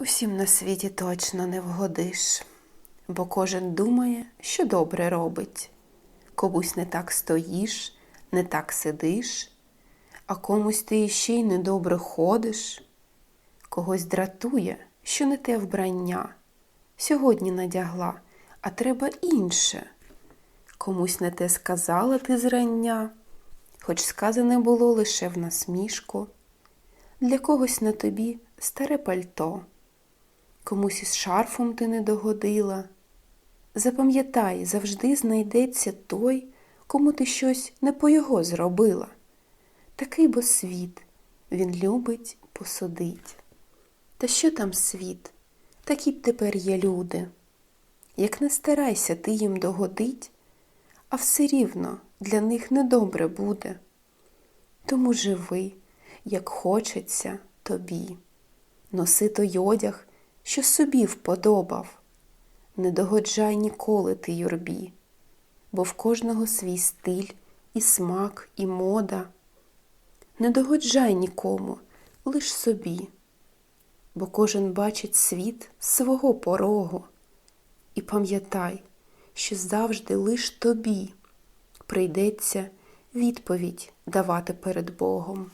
Усім на світі точно не вгодиш, бо кожен думає, що добре робить. Комусь не так стоїш, не так сидиш, а комусь ти іще й недобре ходиш. Когось дратує, що не те вбрання. Сьогодні надягла, а треба інше. Комусь не те сказала ти зрання, хоч сказане було лише в насмішку. Для когось на тобі старе пальто, комусь із шарфом ти не догодила. Запам'ятай, завжди знайдеться той, кому ти щось не по його зробила. Такий бо світ, він любить посудить. Та що там світ? Такі б тепер є люди. Як не старайся ти їм догодить, а все рівно для них недобре буде. Тому живи, як хочеться тобі. Носи той одяг, що собі вподобав. Не догоджай ніколи ти юрбі, бо в кожного свій стиль, і смак, і мода. Не догоджай нікому, лиш собі, бо кожен бачить світ свого порогу. І пам'ятай, що завжди лиш тобі прийдеться відповідь давати перед Богом.